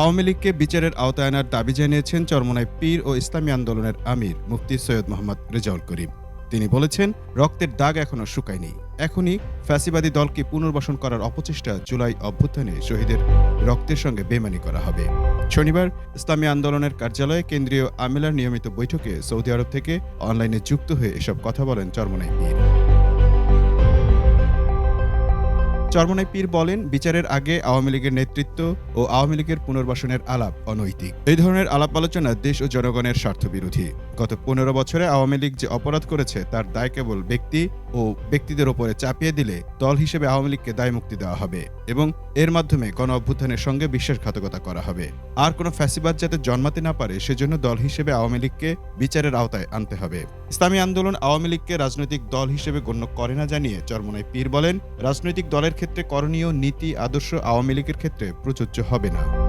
আওয়ামী লীগকে বিচারের আওতায় আনার দাবি জানিয়েছেন চরমনায় পীর ও ইসলামী আন্দোলনের আমির মুফতি সৈয়দ মোহাম্মদ রেজাউল করিম। তিনি বলেছেন, রক্তের দাগ এখনও শুকায়নি। এখনই ফ্যাসিবাদী দলকে পুনর্বাসন করার অপচেষ্টা জুলাই অভ্যুত্থানে শহীদের রক্তের সঙ্গে বেমানি করা হবে। শনিবার ইসলামী আন্দোলনের কার্যালয়ে কেন্দ্রীয় আমিলার নিয়মিত বৈঠকে সৌদি আরব থেকে অনলাইনে যুক্ত হয়ে এসব কথা বলেন চরমনাই পীর। চরমনাই পীর বলেন, বিচারের আগে আওয়ামী লীগের নেতৃত্ব ও আওয়ামী লীগের পুনর্বাসনের আলাপ অনৈতিক। এই ধরনের আলাপ আলোচনা দেশ ও জনগণের স্বার্থবিরোধী। গত পনেরো বছরে আওয়ামী লীগ যে অপরাধ করেছে, তার দায় কেবল ব্যক্তি ও ব্যক্তিদের ওপরে চাপিয়ে দিলে দল হিসেবে আওয়ামী লীগকে দায় মুক্তি দেওয়া হবে এবং এর মাধ্যমে গণ অভ্যুত্থানের সঙ্গে বিশ্বাসঘাতকতা করা হবে। আর কোনো ফ্যাসিবাদ যাতে জন্মাতে না পারে, সেজন্য দল হিসেবে আওয়ামী লীগকে বিচারের আওতায় আনতে হবে। ইসলামী আন্দোলন আওয়ামী লীগকে রাজনৈতিক দল হিসেবে গণ্য করে না জানিয়ে চরমনাই পীর বলেন, রাজনৈতিক দলের ক্ষেত্রে করণীয় নীতি, আদর্শ আওয়ামী লীগের ক্ষেত্রে প্রযোজ্য হবে না।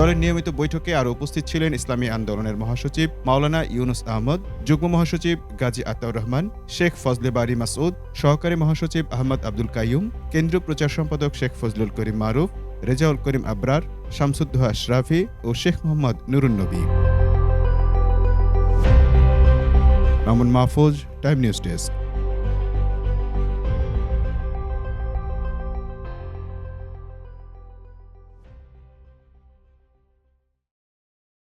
দলের নিয়মিত বৈঠকে আরও উপস্থিত ছিলেন ইসলামী আন্দোলনের মহাসচিব মাওলানা ইউনুস আহমদ, যুগ্ম মহাসচিব গাজী আতাউর রহমান, শেখ ফজলে বারি মাসুদ সহকারী মহাসচিব আহমদ আব্দুল কাইয়ুম, কেন্দ্রীয় প্রচার সম্পাদক শেখ ফজলুল করিম মারুফ, রেজাউল করিম আবরার, শামসুদ্দোহা আশরাফি ও Sheikh Mohammad Nurunnabi Mamun Mahfuz, time news desk.